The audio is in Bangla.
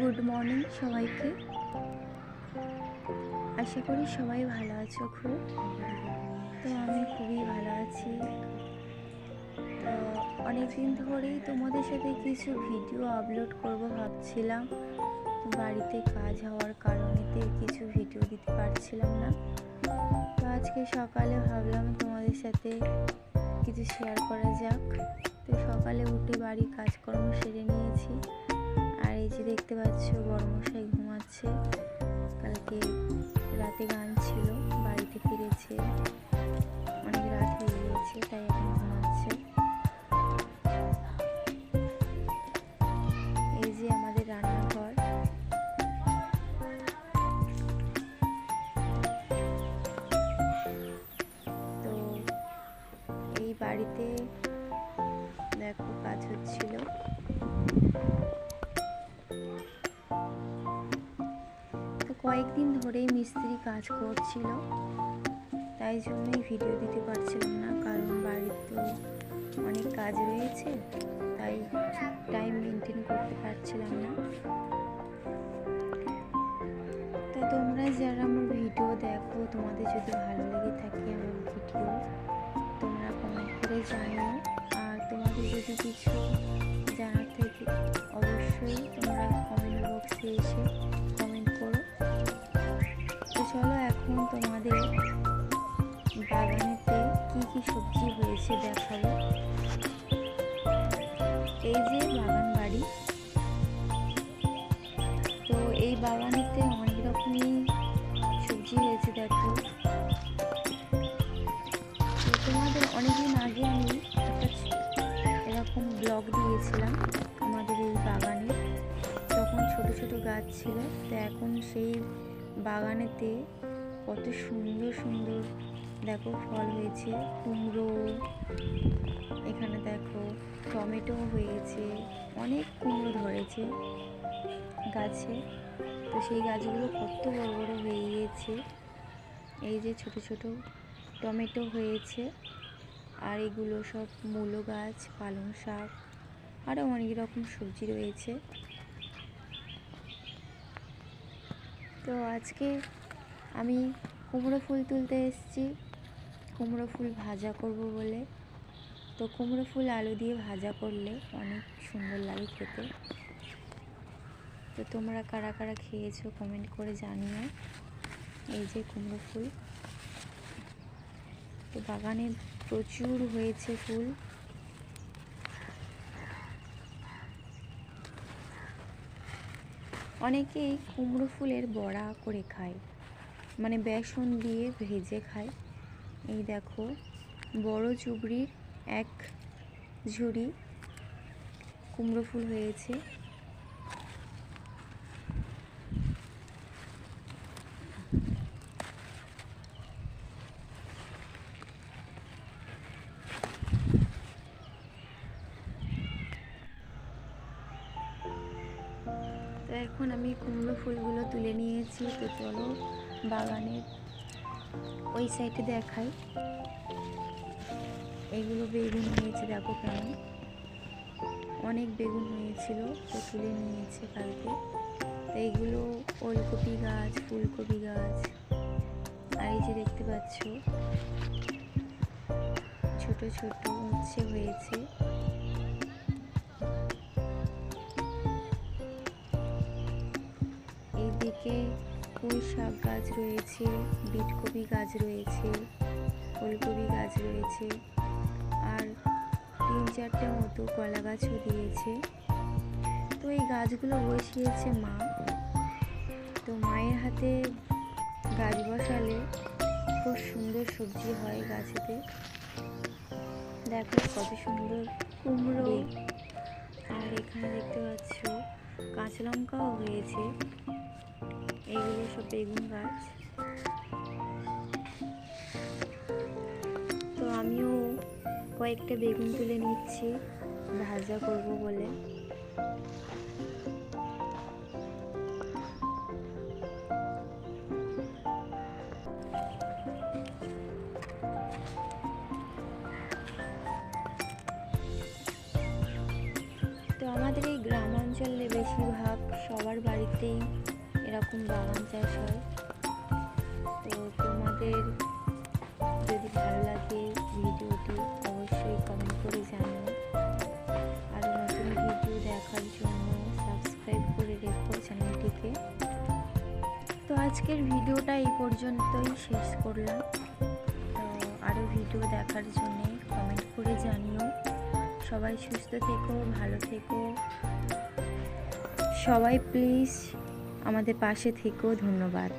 গুড মর্নিং সবাইকে। আশা করি সবাই ভালো আছো খুব। তো আমি খুবই ভালো আছি। তো অনেক দিন ধরেই তোমাদের সাথে কিছু ভিডিও আপলোড করব ভাবছিলাম। বাড়িতে কাজ হওয়ার কারণেতে কিছু ভিডিও দিতে পারছিলাম না। তো আজকে সকালে ভাবলাম তোমাদের সাথে কিছু শেয়ার করা যাক। তো সকালে উঠে বাড়ির কাজকর্ম সেরে নিয়েছি। যে দেখতে পাচ্ছ, বড়মশাই ঘুমাচ্ছে। কালকে রাতে গান ছিল, বাড়িতে ফিরেছে। অনেক রাত হয়ে গিয়েছে, তাই এখন ঘুমাচ্ছে। এই যে আমাদের রান্নাঘর। তো এই বাড়িতে দেখো কাজ হচ্ছিল। তো কয়েকদিন ধরেই মিস্ত্রি কাজ করছিল। তাই জন্যই ভিডিও দিতে পারছিলাম না, কারণ বাড়ির তো অনেক কাজ রয়েছে, তাই টাইম মেনটেন করতে পারছিলাম না। তো তোমরা যারা আমার ভিডিও দেখো, তোমাদের যদি ভালো লেগে থাকে আমার ভিডিও তোমরা কমেন্ট করে জানিও। আর তোমাদের যদি কিছু জানার থেকে, অবশ্যই এসে কমেন্ট করো। তো চলো এখন তোমাদের বাগানেতে কি কি সবজি হয়েছে দেখাবো। এই যে বাগান বাড়ি। তো এই বাগানেতে অনেক রকমই সবজি হয়েছে দেখো। তোমাদের অনেকদিন আগে আমি একটা এরকম ব্লগ দিয়েছিলাম। ছোট গাছ ছিল। তো এখন সেই বাগানেতে কত সুন্দর সুন্দর, দেখো, ফল হয়েছে। কুমড়ো, এখানে দেখো, টমেটো হয়েছে, অনেক কুমড়ো ধরেছে গাছে। তো সেই গাছগুলো কত বড় বড় হয়ে গিয়েছে। এই যে ছোট ছোট টমেটো হয়েছে। আর এগুলো সব মূলো গাছ, পালং শাক আরও অনেক রকম সবজি রয়েছে। তো আজকে আমি কুমড়ো ফুল তুলতে এসেছি। কুমড়ো ফুল ভাজা করব বলে। তো কুমড়ো ফুল আলু দিয়ে ভাজা করলে অনেক সুন্দর লাগে খেতে। তো তোমরা কারা কারা খেয়েছো কমেন্ট করে জানিও। এই যে কুমড়ো ফুল। তো বাগানে প্রচুর হয়েছে ফুল। অনেকেই কুমড়ো ফুলের বড়া করে খায়। মানে বেসন দিয়ে ভেজে খায়। এই দেখো, বড় চুবড়ির এক ঝুড়ি কুমড়ো ফুল হয়েছে। তো এখন আমি কুমড়ো ফুলগুলো তুলে নিয়েছি, তো চলো বাগানের ওই সাইডে দেখাই। এগুলো বেগুন হয়েছে, দেখো কেমন। অনেক বেগুন হয়েছিল, তো তুলে নিয়েছে কালকে। তো এইগুলো ওলকপি গাছ, ফুলকপি গাছ। আর এই যে দেখতে পাচ্ছ, ছোট ছোট উচ্ছে হয়েছে। এইদিকে পুঁই শাক গাছ রয়েছে বিটকপি গাছ রয়েছে ফুলকপি গাছ রয়েছে আর তিন চারটে মতো কলা গাছও দিয়েছে। তো এই গাছগুলো বসিয়েছে মা। তো মায়ের হাতে গাছ বসালে খুব সুন্দর সবজি হয় গাছেতে। দেখো কত সুন্দর কুমড়ো। আর এখানে দেখতে পাচ্ছ কাঁচা লঙ্কাও হয়েছে। এগুলো সব বেগুন গাছ। তো আমিও কয়েকটা বেগুন তুলে নিচ্ছি, ভাজা করব বলে। তো আমাদের এই গ্রাম অঞ্চলে বেশিরভাগ সবার বাড়িতেই এরকম বাগান চাষ হয়। তো তোমাদের যদি ভালো লাগে ভিডিওটি অবশ্যই কমেন্ট করে জানিও। আরও নতুন ভিডিও দেখার জন্য সাবস্ক্রাইব করে রেখো চ্যানেলটিকে। তো আজকের ভিডিওটা এই পর্যন্তই শেষ করলাম। তো আরও ভিডিও দেখার জন্যে কমেন্ট করে জানিও। সবাই সুস্থ থেকো, ভালো থেকো। সবাই প্লিজ আমাদের পাশে থেকেও ধন্যবাদ।